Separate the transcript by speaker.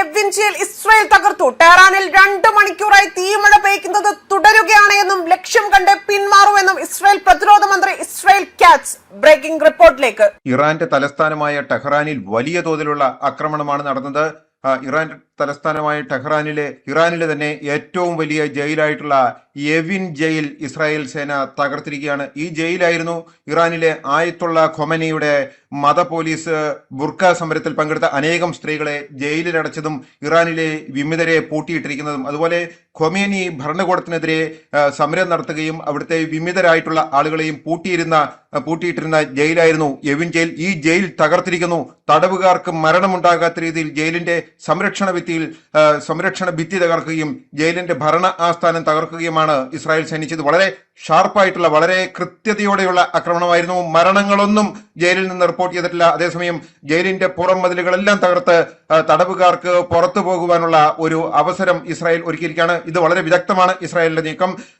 Speaker 1: Evin jail Israel തകർത്തു. ടെഹ്റാനിൽ രണ്ട് മണിക്കൂറായി തീമഴ പെയ്ക്കുന്നത് തുടരുകയാണ് എന്നും ലക്ഷ്യം കണ്ട് പിന്മാറുമെന്നും ഇസ്രായേൽ പ്രതിരോധ മന്ത്രി ഇസ്രായേൽ കാറ്റ്സ് ബ്രേക്കിംഗ് റിപ്പോർട്ടിലേക്ക്.
Speaker 2: ഇറാന്റെ തലസ്ഥാനമായ ടെഹ്റാനിൽ വലിയ തോതിലുള്ള ആക്രമണമാണ് നടന്നത്. ഇറാൻ തലസ്ഥാനമായ ടെഹ്റാനിലെ ഇറാനിലെ തന്നെ ഏറ്റവും വലിയ ജയിലായിട്ടുള്ള യെവിൻ ജയിൽ ഇസ്രായേൽ സേന തകർത്തിരിക്കുകയാണ്. ഈ ജയിലായിരുന്നു ഇറാനിലെ ആയത്തുള്ള ഖൊമനിയുടെ മത പോലീസ് ബുർഖ സമരത്തിൽ പങ്കെടുത്ത അനേകം സ്ത്രീകളെ ജയിലിലടച്ചതും ഇറാനിലെ വിമതരെ പൂട്ടിയിട്ടിരിക്കുന്നതും. അതുപോലെ ഖൊമേനി ഭരണകൂടത്തിനെതിരെ സമരം നടത്തുകയും അവിടുത്തെ വിമിതരായിട്ടുള്ള ആളുകളെയും പൂട്ടിയിരുന്ന പൂട്ടിയിട്ടിരുന്ന ജയിലായിരുന്നു യെവിൻ ജയിൽ. ഈ ജയിൽ തകർത്തിരിക്കുന്നു. തടവുകാർക്ക് മരണമുണ്ടാകാത്ത രീതിയിൽ ജയിലിന്റെ സംരക്ഷണ ഭിത്തിയിൽ സംരക്ഷണ ഭിത്തി തകർക്കുകയും ജയിലിന്റെ ഭരണ ആസ്ഥാനം തകർക്കുകയുമാണ് ഇസ്രായേൽ സൈനിച്ചത് വളരെ ഷാർപ്പായിട്ടുള്ള വളരെ കൃത്യതയോടെയുള്ള ആക്രമണമായിരുന്നു. മരണങ്ങളൊന്നും ജയിലിൽ നിന്ന് റിപ്പോർട്ട് ചെയ്തിട്ടില്ല. അതേസമയം ജയിലിന്റെ പുറം മതിലുകളെല്ലാം തകർത്ത് തടവുകാർക്ക് പുറത്തു പോകുവാനുള്ള ഒരു അവസരം ഇസ്രായേൽ ഒരുക്കിയിരിക്കുകയാണ്. ഇത് വളരെ വിദഗ്ധമാണ് ഇസ്രായേലിന്റെ നീക്കം.